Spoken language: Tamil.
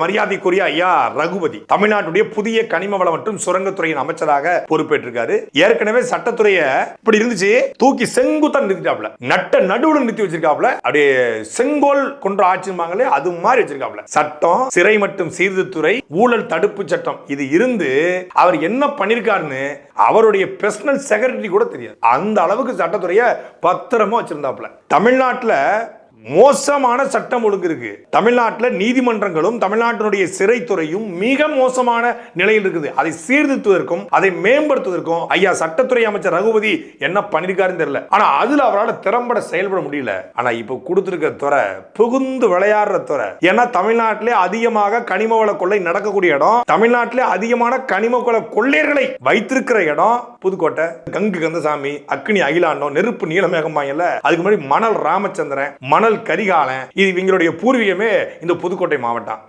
மரியாதைக்குரிய ஐயா ரகுபதி தமிழ்நாட்டுடைய புதிய கனிம வளம் மற்றும் சுரங்கத்துறையின் அமைச்சராக பொறுப்பேற்றிருக்காரு. ஏற்கனவே சட்டத்துறைய இப்படி இருந்துச்சு தூக்கி செங்குத்தா நிறுத்திட்டாப்ல நட்ட நடுவுல நிறுத்தி வச்சிருக்காப்ல அப்படியே செங்கோல் கொன்ற ஆட்சிமாங்களே அது மாதிரி வச்சிருக்காப்ல சட்டம் சிறை மற்றும் சீர்திருத்துறை ஊழல் தடுப்பு சட்டம் இது இருந்து அவர் என்ன பண்ணிருக்காருன்னு அவருடைய பர்சனல் செக்ரட்டரி கூட தெரியாது. அந்த அளவுக்கு சட்டத்துறைய பத்திரமா வச்சிருந்தாப்ல தமிழ்நாட்டுல மோசமான சட்டம் ஒழுங்கு இருக்கு தமிழ்நாட்டில் நீதிமன்றங்களும் தமிழ்நாட்டினுடைய சிறைத்துறையும் மிக மோசமான நிலையில் இருக்குது. அதை சீர்திருத்துவதற்கும் அதை மேம்படுத்துவதற்கும் ஐயா சட்டத்துறை அமைச்சர் ரகுபதி என்ன பண்ணிருக்காருன்னு தெரியல. ஆனா அதுல அவரால் திறம்பட செயல்பட முடியல. ஆனா இப்போ கொடுத்திருக்க துறை புகுந்து விளையாடுற துறை. ஏன்னா தமிழ்நாட்டிலே அதிகமாக கனிம வள கொள்ளை நடக்கக்கூடிய இடம். தமிழ்நாட்டிலே அதிகமான கனிம வள கொள்ளையர்களை வைத்திருக்கிற இடம் புதுக்கோட்டை. கங்கு கந்தசாமி அக்னி அகிலாண்டம் நெருப்பு நீலமேகமாயல்ல அதுக்கு முன்னாடி மணல் ராமச்சந்திரன் மணல் கரிகாலன். இது இவங்களுடைய பூர்வீகமே இந்த புதுக்கோட்டை மாவட்டம்.